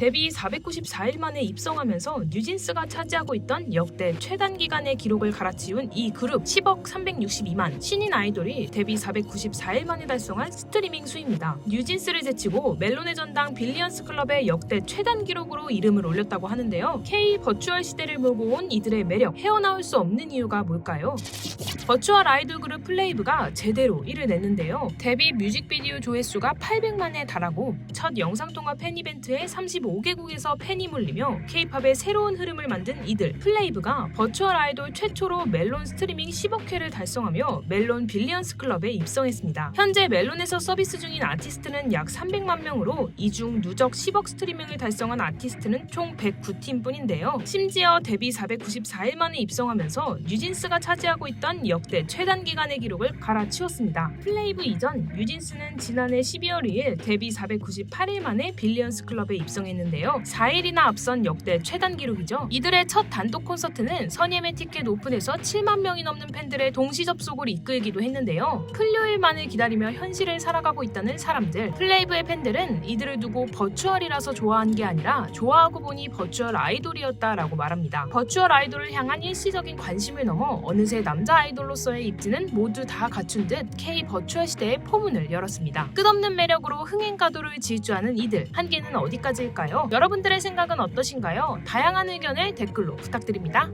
데뷔 494일 만에 입성하면서 뉴진스가 차지하고 있던 역대 최단 기간의 기록을 갈아치운 이 그룹 10억 362만 신인 아이돌이 데뷔 494일 만에 달성한 스트리밍 수입니다. 뉴진스를 제치고 멜론의 전당 빌리언스 클럽의 역대 최단 기록으로 이름을 올렸다고 하는데요. K 버추얼 시대를 몰고 온 이들의 매력 헤어나올 수 없는 이유가 뭘까요? 버추얼 아이돌 그룹 플레이브가 제대로 일을 냈는데요. 데뷔 뮤직비디오 조회수가 800만에 달하고 첫 영상통화 팬 이벤트에 35개국에서 팬이 몰리며 K-팝의 새로운 흐름을 만든 이들 플레이브가 버추얼 아이돌 최초로 멜론 스트리밍 10억 회를 달성하며 멜론 빌리언스 클럽에 입성했습니다. 현재 멜론에서 서비스 중인 아티스트는 약 300만 명으로 이중 누적 10억 스트리밍을 달성한 아티스트는 총 109팀 뿐인데요. 심지어 데뷔 494일 만에 입성하면서 뉴진스가 차지하고 있던 역대 최단 기간의 기록을 갈아치웠습니다. 플레이브 이전 뉴진스는 지난해 12월 2일 데뷔 498일 만에 빌리언스 클럽에 입성했는데요. 4일이나 앞선 역대 최단 기록이죠. 이들의 첫 단독 콘서트는 선예매 티켓 오픈에서 7만 명이 넘는 팬들의 동시 접속을 이끌기도 했는데요. 풀요일만을 기다리며 현실을 살아가고 있다는 사람들. 플레이브의 팬들은 이들을 두고 버추얼이라서 좋아한 게 아니라 좋아하고 보니 버추얼 아이돌이었다라고 말합니다. 버추얼 아이돌을 향한 일시적인 관심을 넘어 어느새 남자 아이돌 로서의 입지는 모두 다 갖춘 듯 K 버추얼 시대의 포문을 열었습니다. 끝없는 매력으로 흥행가도를 질주하는 이들 한계는 어디까지일까요? 여러분들의 생각은 어떠신가요? 다양한 의견을 댓글로 부탁드립니다.